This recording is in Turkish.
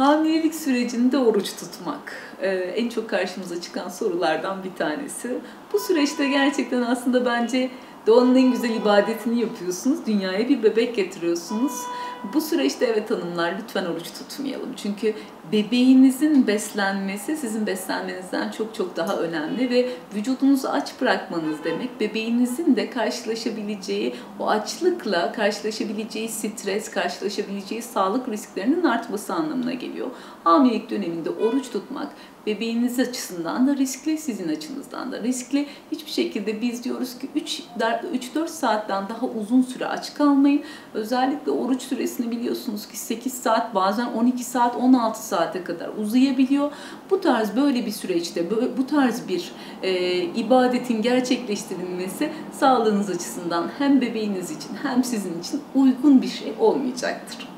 Hamilelik sürecinde oruç tutmak e, en çok karşımıza çıkan sorulardan bir tanesi. Bu süreçte gerçekten aslında bence doğanın en güzel ibadetini yapıyorsunuz. Dünyaya bir bebek getiriyorsunuz. Bu süreçte evet hanımlar lütfen oruç tutmayalım. Çünkü bebeğinizin beslenmesi sizin beslenmenizden çok çok daha önemli ve vücudunuzu aç bırakmanız demek bebeğinizin de karşılaşabileceği o açlıkla karşılaşabileceği stres, karşılaşabileceği sağlık risklerinin artması anlamına geliyor. Hamilelik döneminde oruç tutmak bebeğiniz açısından da riskli, sizin açınızdan da riskli. Hiçbir şekilde biz diyoruz ki 3-4 saatten daha uzun süre aç kalmayın. Özellikle oruç süresini biliyorsunuz ki 8 saat bazen 12 saat 16 saate kadar uzayabiliyor. Bu tarz böyle bir süreçte bu tarz bir e, ibadetin gerçekleştirilmesi sağlığınız açısından hem bebeğiniz için hem sizin için uygun bir şey olmayacaktır.